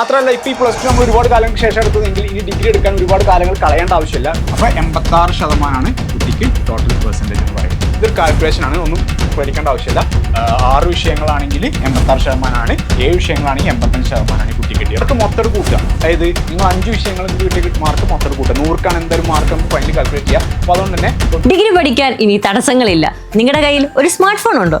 മാത്രമല്ല ഇപ്പൊ ഈ പ്ലസ് ടു നമ്മൾ ഒരുപാട് കാലങ്ങൾ ശേഷം എടുത്തതെങ്കിൽ ഇനി ഡിഗ്രി എടുക്കാൻ ഒരുപാട് കാലങ്ങൾ കളയേണ്ട ആവശ്യമില്ല. അപ്പൊ എൺപത്തി ആറ് ശതമാനമാണ് കുട്ടിക്ക് ടോട്ടൽ പെർസെന്റേജ് എന്ന് പറയുന്നത്. ഇതൊരു കാൽക്കുലേഷൻ ആണ് ഒന്നും പേടിക്കേണ്ട ആവശ്യമില്ല. ആറ് വിഷയങ്ങളാണെങ്കിൽ എൺപത്തി ആറ് ശതമാനമാണ് ഏഴ് വിഷയങ്ങളാണെങ്കിൽ എൺപത്തഞ്ച് ശതമാനമാണ് കുട്ടി കിട്ടിയത്. അതൊക്കെ മൊത്തം കൂട്ടുക അതായത് നിങ്ങൾ അഞ്ച് വിഷയങ്ങൾ കിട്ടിയ മാർക്ക് മൊത്തം കൂട്ടുക നൂറുക്കാണ് എന്തായാലും മാർക്ക് നമുക്ക് ഫൈനൽ കാൽക്കുലേറ്റ് ചെയ്യാം. അപ്പോൾ അതുകൊണ്ട് തന്നെ ഡിഗ്രി പഠിക്കാൻ ഇനി തടസ്സങ്ങളില്ല. നിങ്ങളുടെ കയ്യിൽ ഒരു സ്മാർട്ട് ഫോൺ ഉണ്ടോ?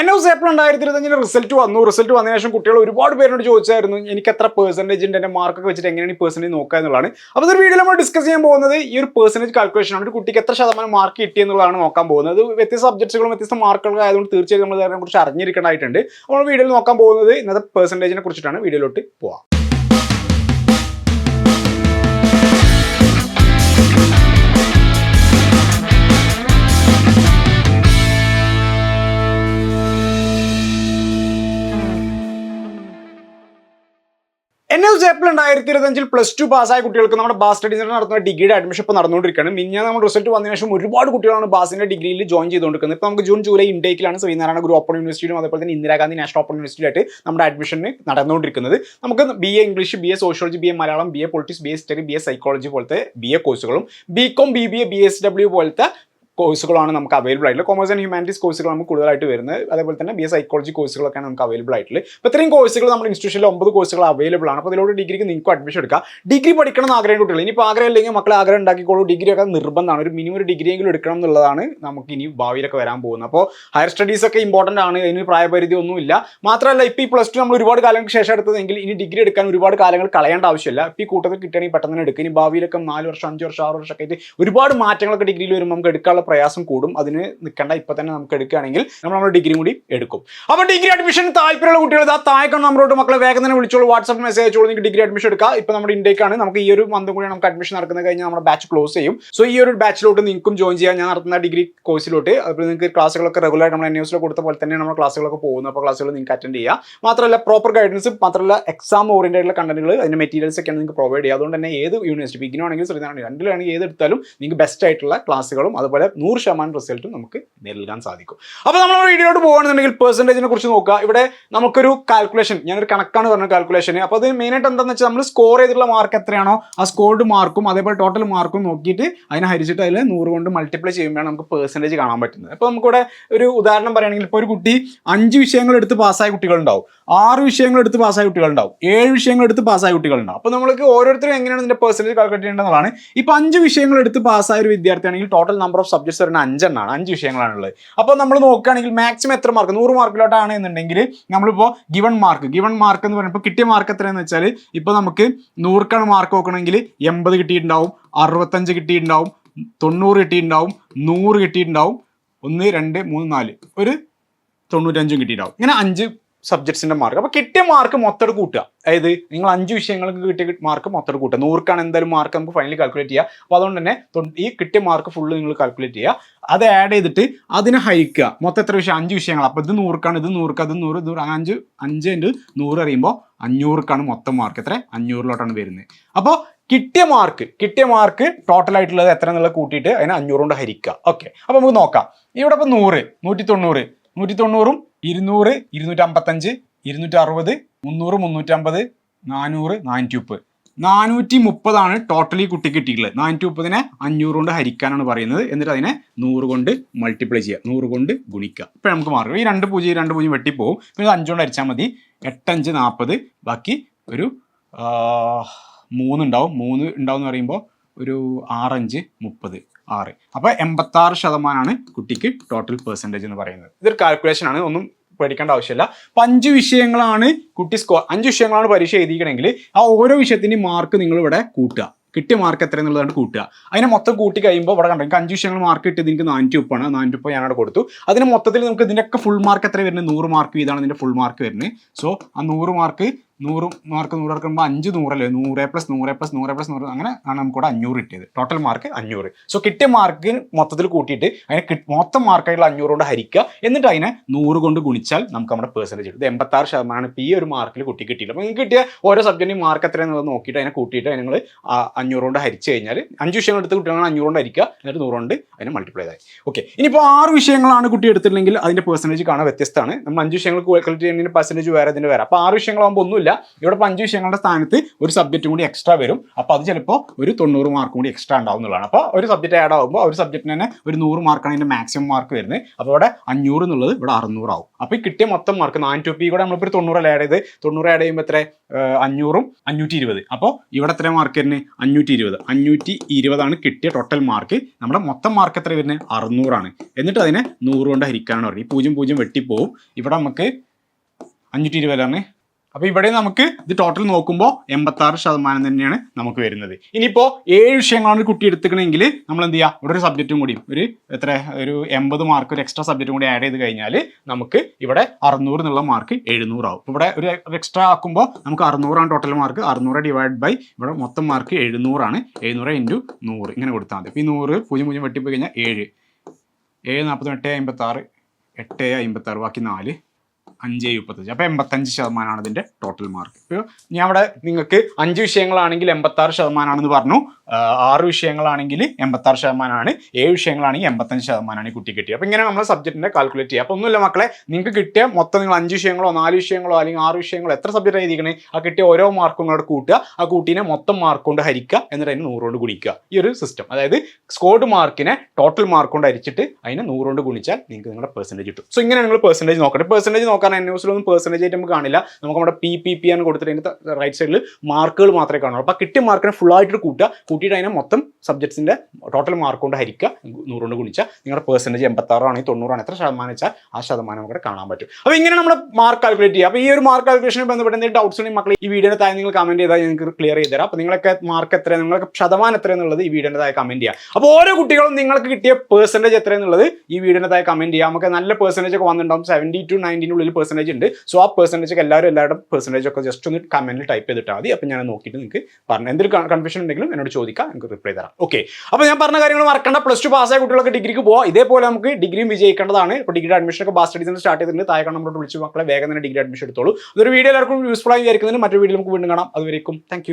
എൻ എസ് ഏപ്രിൽ രണ്ടായിരത്തി ഇരുപത്തഞ്ചിന് റിസൾട്ട് വന്നു. റിസൾട്ട് വന്നതിന് ശേഷം കുട്ടികൾ ഒരുപാട് പേരോട് ചോദിച്ചായിരുന്നു എനിക്ക് എത്ര പെർസെന്റേജ് ഉണ്ട് എന്റെ മാർക്കൊക്കെ വെച്ചിട്ട് എങ്ങനെയാണ് ഈ പെർസെന്റേജ് നോക്കുക എന്നുള്ളതാണ്? അപ്പോൾ ഒരു വീഡിയോ നമ്മൾ ഡിസ്കസ് ചെയ്യാൻ പോകുന്നത് ഈ ഒരു പെർസെന്റേജ് കാൽക്കുലേഷൻ ആണ്. ഒരു കുട്ടിക്ക് എത്ര ശതമാനം മാർക്ക് കിട്ടി എന്നുള്ളതാണ് നോക്കാൻ പോകുന്നത്. വ്യത്യസ്ത സബ്ജക്ട്സുകളും വ്യത്യസ്ത മാർക്കുകളും ആയതുകൊണ്ട് തീർച്ചയായും നമ്മൾ അതിനെക്കുറിച്ച് അറിഞ്ഞിരിക്കേണ്ടതായിട്ടുണ്ട്. നമ്മൾ വീഡിയോയിൽ നോക്കാൻ പോകുന്നത് ഇന്നത്തെ പെർസെന്റേജിനെ കുറിച്ചിട്ടാണ്. വീഡിയോയിലോട്ട് പോവാം. ഏപ്രിൽ രണ്ടായിരത്തി ഇരുപത്തഞ്ചിൽ പ്ലസ് ടു പാസ്സായ കുട്ടികൾക്ക് നമ്മുടെ ബാസ് സ്റ്റഡി നടത്തുന്ന ഡിഗ്രിയുടെ അഡ്മിഷൻ ഇപ്പോൾ നടന്നുകൊണ്ടിരിക്കുകയാണ്. മിഞ്ഞാ നമ്മൾ റിസൾട്ട് വന്നതിന് ശേഷം ഒരുപാട് കുട്ടികളാണ് ബാസിന്റെ ഡിഗ്രിയിൽ ജോയിൻ ചെയ്തുകൊണ്ടിരിക്കുന്നത്. ഇപ്പോൾ നമുക്ക് ജൂൺ ജൂലൈ ഇൻടേക്കിലാണ് ശ്രീനാരായണ ഗുരു ഓപ്പൺ യൂണിവേഴ്സിറ്റിയും അതുപോലെ തന്നെ ഇന്ദിരാഗാന്ധി നാഷണൽ ഓപ്പൺ യൂണിവേഴ്സിറ്റിയിലായിട്ട് നമ്മുടെ അഡ്മിഷന് നടന്നുകൊണ്ടിരിക്കുന്നത്. നമുക്ക് B A English B A sociology B A Malayalam B A politics B A history B A psychology പോലത്തെ ബി എ കോഴ്സുകളും B com B B A B S W പോലത്തെ കോഴ്സുകളാണ് നമുക്ക് അവൈലബിൾ ആയിട്ടുള്ളത്. കോമേഴ്സ് ആൻഡ് ഹ്യൂമാനിറ്റീസ് കോഴ്സുകൾ നമുക്ക് കൂടുതലായിട്ട് വരുന്നത്. അതേപോലെ തന്നെ ബി എസ് സൈക്കോളജി കോഴ്സുകളൊക്കെയാണ് നമുക്ക് അവൈലബിൾ ആയിട്ടുള്ളത്. അപ്പോൾ ഇത്രയും കോഴ്സുകൾ നമ്മുടെ ഇൻസ്റ്റിറ്റ്യൂഷനിൽ ഒമ്പത് കോഴ്സുകൾ അവൈലബിൾ ആണ്. അപ്പോൾ അതിലൂടെ ഡിഗ്രിക്ക് നിങ്ങൾക്ക് അഡ്മിഷൻ എടുക്കാം. ഡിഗ്രി പഠിക്കണം എന്ന് ആഗ്രഹം കുട്ടികൾ ഇനിയിപ്പോൾ ആഗ്രഹം ഇല്ലെങ്കിൽ മക്കളെ ആഗ്രഹം ഉണ്ടാക്കിക്കോളൂ. ഡിഗ്രി ഒക്കെ നിർബന്ധമാണ്. ഒരു മിനിമം ഒരു ഡിഗ്രി എങ്കിലും എടുക്കണം എന്നുള്ളതാണ് നമുക്ക് ഇനി ഭാവിയിലൊക്കെ വരാൻ പോകുന്നത്. അപ്പോൾ ഹയർ സ്റ്റഡീസ് ഒക്കെ ഇമ്പോർട്ടന്റ് ആണ്. അതിന് പ്രായപരിധി ഒന്നുമില്ല മാത്രമല്ല ഇപ്പോൾ ഈ പ്ലസ് ടു നമ്മൾ ഒരുപാട് കാലങ്ങൾക്ക് ശേഷം എടുത്തതെങ്കിൽ ഇനി ഡിഗ്രി എടുക്കാൻ ഒരുപാട് കാലങ്ങൾ കളയേണ്ട ആവശ്യമില്ല. ഇപ്പോൾ ഈ കൂട്ടത്തിൽ കിട്ടണമെങ്കിൽ പെട്ടെന്ന് എടുക്കുക ഇനി ഭാവിയിലൊക്കെ നാല് വർഷം അഞ്ച് വർഷം ആറ് വർഷമൊക്കെ ആയിട്ട് ഒരുപാട് മാറ്റങ്ങളൊക്കെ ഡിഗ്രിയിൽ വരുമ്പോൾ നമുക്ക് എടുക്കാനുള്ള പ്രയാസം കൂടും. അതിന് നിൽക്കേണ്ട ഇപ്പം തന്നെ നമുക്ക് എടുക്കുകയാണെങ്കിൽ നമ്മൾ നമ്മുടെ ഡിഗ്രി കൂടി എടുക്കും. അപ്പോൾ ഡിഗ്രി അഡ്മിഷൻ താല്പര്യമുള്ള കുട്ടികൾ ഇതാ താഴേക്കാണ് നമ്മളോട് മക്കളെ വേഗം തന്നെ വിളിച്ചോളൂ. വാട്സ്ആപ്പ് മെസ്സേജ് അയച്ചോളൂ. നിങ്ങൾക്ക് ഡിഗ്രി അഡ്മിഷൻ എടുക്കാം. ഇപ്പം നമ്മുടെ ഇന്ത്യക്കാണ് നമുക്ക് ഈ ഒരു മന്ത് കൂടി നമുക്ക് അഡ്മിഷൻ നടക്കുന്നത് കഴിഞ്ഞാൽ നമ്മുടെ ബാച്ച് ക്ലോസ് ചെയ്യും. സോ ഈ ഒരു ബാച്ചിലോട്ട് നിങ്ങൾക്കും ജോയിൻ ചെയ്യാൻ ഞാൻ നടത്തുന്ന ഡിഗ്രി കോഴ്സിലോട്ട് അപ്പോൾ നിങ്ങൾക്ക് ക്ലാസ്സുകളൊക്കെ റെഗുലർ നമ്മൾ എൻ കൊടുത്ത പോലെ തന്നെ നമ്മുടെ ക്ലാസ്സുകളൊക്കെ പോകുന്നു. അപ്പോൾ ക്ലാസ്സുകൾ നിങ്ങൾക്ക് അറ്റൻഡ് ചെയ്യാം. മാത്രമല്ല പ്രോപ്പർ ഗൈഡൻസ് മാത്രമല്ല എക്സാം ഓറിയന്റഡ് ആയിട്ടുള്ള കണ്ടന്റുകൾ അതിന്റെ മെറ്റീരിയൽസ് ഒക്കെയാണ് നിങ്ങൾക്ക് പ്രൊവൈഡ് ചെയ്യുക. അതുകൊണ്ട് തന്നെ ഏത് യൂണിവേഴ്സിറ്റി ബിഗിനോ ആണെങ്കിൽ ശ്രീനാരായണ ഏത് എടുത്താലും നിങ്ങൾക്ക് ബെസ്റ്റ് ആയിട്ടുള്ള ക്ലാസ്സുകളും അതുപോലെ നൂറ് ശതമാനം റിസൾട്ട് നമുക്ക് നൽകാൻ സാധിക്കും. അപ്പോൾ നമ്മൾ വീഡിയോട്ട് പോകുകയാണെന്നുണ്ടെങ്കിൽ പെർസെന്റേജിനെ കുറിച്ച് നോക്കുക. ഇവിടെ നമുക്കൊരു കാൽക്കുലേഷൻ ഞാനൊരു കണക്കാണ് പറഞ്ഞ കാൽക്കുലേഷൻ അപ്പോൾ അത് മെയിനായിട്ട് എന്താണെന്ന് വെച്ചാൽ നമ്മൾ സ്കോർ ചെയ്തിട്ടുള്ള മാർക്ക് എത്രയാണോ ആ സ്കോർഡ് മാർക്കും അതേപോലെ ടോട്ടൽ മാർക്കും നോക്കിയിട്ട് അതിനെ ഹരിച്ചിട്ട് അതിൽ നൂറ് കൊണ്ട് മൾട്ടിപ്ലൈ ചെയ്യുമ്പോൾ നമുക്ക് പെർസെന്റേജ് കാണാൻ പറ്റുന്നത്. അപ്പോൾ നമുക്കിവിടെ ഒരു ഉദാഹരണം പറയുകയാണെങ്കിൽ ഇപ്പോൾ ഒരു കുട്ടി അഞ്ച് വിഷയങ്ങൾ എടുത്ത് പാസ്സായ കുട്ടികളുണ്ടാവും. ആറ് വിഷയങ്ങൾ എടുത്ത് പാസ്സായ കുട്ടികളുണ്ടാവും. ഏഴ് വിഷയങ്ങൾ എടുത്ത് പാസ്സായ കുട്ടികളുണ്ടാവും. അപ്പോൾ നമ്മൾക്ക് ഓരോരുത്തരും എങ്ങനെയാണ് ഇതിന്റെ പെർസെന്റേജ് കാൽക്കുലേറ്റ് ചെയ്യേണ്ടതാണ് ഇപ്പോൾ അഞ്ച് വിഷയങ്ങൾ എടുത്ത് പാസ്സായ ഒരു വിദ്യാർത്ഥിയാണെങ്കിൽ ടോട്ടൽ നമ്പർ ഓഫ് സബ്ജക്ട്സ് വരുന്ന അഞ്ചെണ്ണാണ് അഞ്ച് വിഷയങ്ങളാണുള്ളത്. അപ്പോൾ നമ്മൾ നോക്കുകയാണെങ്കിൽ മാക്സിമം എത്ര മാർക്ക് നൂറ് മാർക്കിലോട്ടാണ് എന്നുണ്ടെങ്കിൽ നമ്മളിപ്പോൾ ഗിവൺ മാർക്ക് ഗിവൺ മാർക്ക് എന്ന് പറയുമ്പോൾ കിട്ടിയ മാർക്ക് എത്രയെന്ന് വെച്ചാൽ ഇപ്പോൾ നമുക്ക് നൂറുക്കാണ് മാർക്ക് നോക്കണമെങ്കിൽ എൺപത് കിട്ടിയിട്ടുണ്ടാവും അറുപത്തഞ്ച് കിട്ടിയിട്ടുണ്ടാവും തൊണ്ണൂറ് കിട്ടിയിട്ടുണ്ടാവും നൂറ് കിട്ടിയിട്ടുണ്ടാവും ഒന്ന് രണ്ട് മൂന്ന് നാല്. ഒരു തൊണ്ണൂറ്റഞ്ചും കിട്ടിയിട്ടുണ്ടാവും. ഇങ്ങനെ അഞ്ച് സബ്ജക്ട്സിന്റെ മാർക്ക് അപ്പോൾ കിട്ടിയ മാർക്ക് മൊത്തം കൂട്ടുക. അതായത് നിങ്ങൾ അഞ്ച് വിഷയങ്ങൾക്ക് കിട്ടിയ മാർക്ക് മൊത്തം കൂട്ടുക. നൂറുക്കാണ് എന്തായാലും മാർക്ക് നമുക്ക് ഫൈനലി കാൽക്കുലേറ്റ് ചെയ്യാം. അപ്പോൾ അതുകൊണ്ട് തന്നെ ഈ കിട്ടിയ മാർക്ക് ഫുള്ള് നിങ്ങൾ കാൽക്കുലേറ്റ് ചെയ്യുക അത് ആഡ് ചെയ്തിട്ട് അതിനെ ഹരിക്കുക. മൊത്തം എത്ര വിഷയം? അഞ്ച് വിഷയങ്ങൾ അപ്പോൾ ഇത് നൂറുക്കാണ് ഇത് നൂറുക്ക് അത് നൂറ് ഇത് അഞ്ച് അഞ്ച് ഇന്റു നൂറ് അറിയുമ്പോൾ അഞ്ഞൂറുക്കാണ് മൊത്തം മാർക്ക് എത്ര? അഞ്ഞൂറിലോട്ടാണ് വരുന്നത്. അപ്പോൾ കിട്ടിയ മാർക്ക് കിട്ടിയ മാർക്ക് ടോട്ടൽ ആയിട്ടുള്ളത് എത്ര എന്നുള്ളത് കൂട്ടിയിട്ട് അതിനെ അഞ്ഞൂറ് കൊണ്ട് ഹരിക്കുക. ഓക്കെ അപ്പോൾ നമുക്ക് നോക്കാം. ഇവിടെ ഇപ്പോൾ നൂറ് നൂറ്റി തൊണ്ണൂറ് നൂറ്റി തൊണ്ണൂറും ഇരുന്നൂറ് ഇരുന്നൂറ്റി അമ്പത്തഞ്ച് ഇരുന്നൂറ്റി അറുപത് മുന്നൂറ് മുന്നൂറ്റമ്പത് നാനൂറ് നാനൂറ്റി മുപ്പത് നാനൂറ്റി മുപ്പതാണ് ടോട്ടലി കുട്ടി കിട്ടിയിട്ടുള്ളത്. നാനൂറ്റി മുപ്പതിനെ അഞ്ഞൂറ് കൊണ്ട് ഹരിക്കാനാണ് പറയുന്നത്. എന്നിട്ട് അതിനെ നൂറ് കൊണ്ട് മൾട്ടിപ്ലൈ ചെയ്യുക. നൂറ് കൊണ്ട് ഗുണിക്കുക. ഇപ്പം നമുക്ക് മാറും ഈ രണ്ട് പൂജ്യം രണ്ട് പൂജ്യം വെട്ടിപ്പോവും. പിന്നെ അഞ്ചുകൊണ്ട് ഹരിച്ചാൽ മതി. എട്ടഞ്ച് നാൽപ്പത്. ബാക്കി ഒരു മൂന്നുണ്ടാവും മൂന്ന് ഉണ്ടാവും. എന്ന് പറയുമ്പോൾ ഒരു ആറഞ്ച് മുപ്പത് ആറ്. അപ്പോൾ എൺപത്താറ് ശതമാനമാണ് കുട്ടിക്ക് ടോട്ടൽ പെർസെന്റേജ് എന്ന് പറയുന്നത്. ഇതൊരു കാൽക്കുലേഷൻ ആണ് ഒന്നും പേടിക്കേണ്ട ആവശ്യമില്ല. അപ്പം അഞ്ച് വിഷയങ്ങളാണ് കുട്ടി സ്കോർ അഞ്ച് വിഷയങ്ങളാണ് പരീക്ഷ എഴുതിക്കണമെങ്കിൽ ആ ഓരോ വിഷയത്തിന്റെ മാർക്ക് നിങ്ങൾ ഇവിടെ കൂട്ടുക. കിട്ടിയ മാർക്ക് എത്ര എന്നുള്ളതാണ് കൂട്ടുക. അതിനെ മൊത്തം കൂട്ടി കഴിയുമ്പോൾ ഇവിടെ കണ്ടെങ്കിൽ അഞ്ച് വിഷയങ്ങൾ മാർക്ക് കിട്ടിയത് എനിക്ക് നാനൂറ്റി ഉപ്പാണ് നാനൂറ്റി ഉപ്പ് ഞാനവിടെ കൊടുത്തു. അതിന് മൊത്തത്തിൽ നമുക്ക് ഇതിന്റെയൊക്കെ ഫുൾ മാർക്ക് എത്ര വരുന്നത്? നൂറ് മാർക്ക് വീതമാണ് ഇതിന്റെ ഫുൾ മാർക്ക് വരുന്നത്. സോ ആ നൂറ് മാർക്ക് നൂറ് മാർക്ക് നൂറ് എടുക്കുമ്പോൾ അഞ്ച് നൂറല്ലേ? നൂറ് പ്ലസ് നൂറ് പ്ലസ് നൂറ് പ്ലസ് നൂറ് അങ്ങനെ ആണ് നമുക്ക് ഇവിടെ അഞ്ഞൂറ് കിട്ടിയത്. ടോട്ടൽ മാർക്ക് അഞ്ഞൂറ്. സോ കിട്ടിയ മാർക്ക് മൊത്തത്തിൽ കൂട്ടിയിട്ട് അതിനെ മൊത്തം മാർക്കായിട്ടുള്ള അഞ്ഞൂറ് കൊണ്ട് ഹരിക്കുക. എന്നിട്ട് അതിനെ നൂറ് കൊണ്ട് ഗുണിച്ചാൽ നമുക്ക് നമ്മുടെ പെർസെന്റേജ് കിട്ടും. ഇത് എൺപത്താറ് ശതമാനം ഇപ്പോൾ ഈ ഒരു മാർക്കിൽ കുട്ടി കിട്ടിയില്ല അപ്പോൾ നിങ്ങൾക്ക് കിട്ടിയ ഓരോ സബ്ജക്റ്റിനും മാർക്ക് എത്രയാണെന്നുള്ളത് നോക്കിയിട്ട് അതിനെ കൂട്ടിയിട്ട് നിങ്ങൾ അഞ്ഞൂറ് കൊണ്ട് ഹരിച്ചു കഴിഞ്ഞാൽ അഞ്ച് വിഷയങ്ങൾ എടുത്ത് കുട്ടികളാണ് അഞ്ഞൂറ് കൊണ്ട് ഹരിക്കുക. എന്നിട്ട് നൂറ് കൊണ്ട് അതിനെ മൾട്ടിപ്ലൈ ആയി ഓക്കെ ഇനിയിപ്പോൾ ആറ് വിഷയങ്ങളാണ് കുട്ടി എടുത്തിട്ടുണ്ടെങ്കിൽ അതിന്റെ പെർസെന്റേജ് കാണാൻ വ്യത്യസ്തമാണ്. നമ്മൾ അഞ്ച് വിഷയങ്ങൾ കാൽക്കുലേറ്റ് ചെയ്യുന്നതിന് പെർസെന്റേജ് വേറെ ഇതിന് വേറെ. അപ്പോൾ ആറ് വിഷയങ്ങളാകുമ്പോൾ ഒന്നുമില്ല. ഇവിടെ അഞ്ച് വിഷയങ്ങളുടെ സ്ഥാനത്ത് ഒരു സബ്ജക്റ്റും കൂടി എക്സ്ട്രാ വരും. അപ്പോൾ അത് ചിലപ്പോൾ ഒരു തൊണ്ണൂറ് മാർക്ക് കൂടി എക്സ്ട്രാ ഉണ്ടാവും എന്നുള്ളതാണ്. അപ്പോൾ ഒരു സബ്ജക്റ്റ് ആഡ് ആകുമ്പോൾ ഒരു സബ്ജക്റ്റിന് തന്നെ ഒരു നൂറ് മാർക്കാണ് അതിന്റെ മാക്സിമം മാർക്ക് വരുന്നത്. അപ്പോൾ അവിടെ അഞ്ഞൂറ് എന്നുള്ളത് ഇവിടെ അറുന്നൂറാവും അപ്പോൾ ഈ കിട്ടിയ മൊത്തം മാർക്ക് നാനൂറ്റി പി കൂടെ നമ്മളിപ്പോൾ ഒരു തൊണ്ണൂറ് ആഡ് ചെയ്ത് തൊണ്ണൂറ് ആഡ് ചെയ്യുമ്പോൾ എത്ര അഞ്ഞൂറും അഞ്ഞൂറ്റി ഇരുപത് അപ്പോൾ ഇവിടെ എത്ര മാർക്ക് വരുന്നത്? അഞ്ഞൂറ്റി ഇരുപത് അഞ്ഞൂറ്റി ഇരുപതാണ് കിട്ടിയ ടോട്ടൽ മാർക്ക് നമ്മുടെ മൊത്തം മാർക്ക് എത്ര വരുന്നത്? അറുന്നൂറാണ് എന്നിട്ട് അതിനെ നൂറ് കൊണ്ട് ഹരിക്കാനാണ് പറയുന്നത് ഈ പൂജ്യം പൂജ്യം വെട്ടിപ്പോവും. ഇവിടെ നമുക്ക് അഞ്ഞൂറ്റി ഇരുപതാണ് അപ്പോൾ ഇവിടെ നമുക്ക് ഇത് ടോട്ടൽ നോക്കുമ്പോൾ എൺപത്താറ് ശതമാനം തന്നെയാണ് നമുക്ക് വരുന്നത്. ഇനിയിപ്പോൾ ഏഴ് വിഷയങ്ങളാണ് കുട്ടി എടുത്തുക്കണമെങ്കിൽ നമ്മൾ എന്ത് ചെയ്യുക ഇവിടെ ഒരു സബ്ജക്റ്റും കൂടി ഒരു എത്ര ഒരു എൺപത് മാർക്ക് ഒരു എക്സ്ട്രാ സബ്ജക്റ്റും കൂടി ആഡ് ചെയ്ത് കഴിഞ്ഞാൽ നമുക്ക് ഇവിടെ അറുന്നൂറ് എന്നുള്ള മാർക്ക് എഴുന്നൂറാവും ഇവിടെ ഒരു എക്സ്ട്രാ ആക്കുമ്പോൾ നമുക്ക് അറുന്നൂറാണ് ടോട്ടൽ മാർക്ക് അറുന്നൂറ് ഡിവൈഡ് ബൈ ഇവിടെ മൊത്തം മാർക്ക് എഴുന്നൂറാണ്. എഴുന്നൂറ് ഇന്റു നൂറ്. ഇങ്ങനെ കൊടുത്താൽ മതി. ഈ നൂറ് പൂജ്യം പൂജ്യം വെട്ടിപ്പോയി കഴിഞ്ഞാൽ ഏഴ്. ഏഴ് നാൽപ്പത്തി എട്ട് അമ്പത്താറ് എട്ട് അമ്പത്താറ് ബാക്കി നാല് അഞ്ച് മുപ്പത്തഞ്ച്. അപ്പോൾ എൺപത്തഞ്ച് ശതമാനമാണ് ഇതിന്റെ ടോട്ടൽ മാർക്ക് ഞാൻ അവിടെ നിങ്ങൾക്ക് അഞ്ച് വിഷയങ്ങളാണെങ്കിൽ എൺപത്താറ് ശതമാനമാണെന്ന് പറഞ്ഞു. ആറ് വിഷയങ്ങളാണെങ്കിൽ എൺപത്താറ് ശതമാനമാണ്. ഏഴ് വിഷയങ്ങളാണെങ്കിൽ എൺപത്തഞ്ച് ശതമാനമാണ് കുട്ടി കിട്ടിയത്. അപ്പോൾ ഇങ്ങനെ നമ്മൾ സബ്ജക്റ്റിന്റെ കാൽക്കുലേറ്റ് ചെയ്യുക അപ്പോൾ ഒന്നുമില്ല മക്കളെ നിങ്ങൾക്ക് കിട്ടിയ മൊത്തം നിങ്ങൾ അഞ്ച് വിഷയങ്ങളോ നാല് വിഷയങ്ങളോ അല്ലെങ്കിൽ ആറ് വിഷയങ്ങളോ എത്ര സബ്ജക്റ്റ് എഴുതിക്കണേ ആ കിട്ടിയ ഓരോ മാർക്കും കൂടെ കൂട്ടുക. ആ കൂട്ടീനെ മൊത്തം മാർക്ക് കൊണ്ട് ഹരിക്കുക എന്നിട്ട് അതിന് നൂറുകൊണ്ട് ഗുണിക്കുക. ഈ ഒരു സിസ്റ്റം അതായത് സ്കോർഡ് മാർക്കിനെ ടോട്ടൽ മാർക്ക് കൊണ്ട് ഹരിച്ചിട്ട് അതിനെ നൂറുകൊണ്ട് ഗുണിച്ചാൽ നിങ്ങൾക്ക് നിങ്ങളുടെ പെർസെന്റേജ് കിട്ടും. സോ ഇങ്ങനെ നിങ്ങൾ പെർസെന്റേജ് നോക്കട്ടെ പെർസെന്റേജ് എൻ ന്യൂസിലൊന്നും പെർസെന്റേജ് ആയിട്ട് നമുക്ക് കാണില്ല. നമുക്ക് നമ്മുടെ പി പി പി ആണ് കൊടുത്തിട്ട് അതിന്റെ റൈറ്റ് സൈഡിൽ മാർക്കുകൾ മാത്രമേ കാണുള്ളൂ. അപ്പോൾ കിട്ടിയ മാർക്കിനെ ഫുൾ ആയിട്ട് കൂട്ടുക. കൂട്ടിയിട്ട് അതിനെ മൊത്തം സബ്ജക്ട്സിന്റെ ടോട്ടൽ മാർക്ക് കൊണ്ട് ഹരിക്കുക. നൂറുകൊണ്ട് ഗുണിച്ചാൽ നിങ്ങളുടെ പെർസെന്റേജ് എൺപത്താറാണെങ്കിൽ തൊണ്ണൂറാണ്. എത്ര ശതമാനം വെച്ചാൽ ആ ശതമാനം നമുക്ക് കാണാൻ പറ്റും. അപ്പോൾ ഇങ്ങനെ നമ്മൾ മാർക്ക് കാൽക്കുലേറ്റ് ചെയ്യുക. അപ്പോൾ ഈ ഒരു മാർക്ക് കാൽക്കുലേഷനെ ബന്ധപ്പെട്ട് എന്തെങ്കിലും ഡൗട്ട്സ് ഉണ്ടെങ്കിൽ മക്കൾ ഈ വീഡിയോയുടെ താഴെ നിങ്ങൾ കമന്റ് ചെയ്താൽ നിങ്ങൾക്ക് ക്ലിയർ ചെയ്ത് തരാം. അപ്പോൾ നിങ്ങളൊക്കെ മാർക്ക് എത്രയാണ് നിങ്ങൾക്ക് ശതമാനം എത്ര എന്നുള്ളത് ഈ വീഡിയോയുടെ താഴെ കമന്റ് ചെയ്യുക. അപ്പോൾ ഓരോ കുട്ടികളും നിങ്ങൾക്ക് കിട്ടിയ പെർസെന്റേജ് എത്രയെന്നുള്ളത് ഈ വീഡിയോയുടെ താഴെ കമന്റ് ചെയ്യുക. നമുക്ക് നല്ല പെർസെന്റേജ് ഒക്കെ വന്നിട്ടുണ്ടാവും. സെവന്റി ടു നയന്റീന്റെ ഉള്ളിൽ പെർസെന്റേജ് ഉണ്ട്. സോ ആ പെർസെന്റേജ് ഒക്കെ എല്ലാവരും എല്ലാവരുടെ പെർസെന്റേജ് ഒക്കെ ജസ്റ്റ് ഒന്ന് കമന്റിൽ ടൈപ്പ് ചെയ്തിട്ടാൽ മതി. അപ്പോൾ ഞാൻ നോക്കിയിട്ട് നിങ്ങൾക്ക് പറഞ്ഞു എന്തെങ്കിലും കൺഫ്യൂഷൻ ഉണ്ടെങ്കിലും എന്നോട് ചോദിക്കാം എനിക്ക് റിപ്ലൈ തരാം. ഓക്കെ അപ്പോൾ ഞാൻ പറഞ്ഞ കാര്യങ്ങൾ മറക്കണ്ട. പ്ലസ് ടു പാസ്സായ കുട്ടികളൊക്കെ ഡിഗ്രിക്ക് പോകാം ഇതേപോലെ നമുക്ക് ഡിഗ്രിയും വിജയിക്കേണ്ടതാണ്. ഇപ്പോൾ ഡിഗ്രി അഡ്മിഷൻ ഒക്കെ ബാസ് സ്റ്റഡീസിന് സ്റ്റാർട്ട് ചെയ്തിട്ടുണ്ട്. താഴെ നമ്മളോട് വിളിച്ച് മക്കളെ വേഗം തന്നെ ഡിഗ്രി അഡ്മിഷൻ എടുത്തോളൂ. ഇതൊരു വീഡിയോ എല്ലാവർക്കും യൂസ്ഫുൾ ആയി വിചാരിക്കുന്നതിന് മറ്റൊരു വീഡിയോ നമുക്ക് വീണ്ടും കാണാം. അതുവരേക്കും താങ്ക്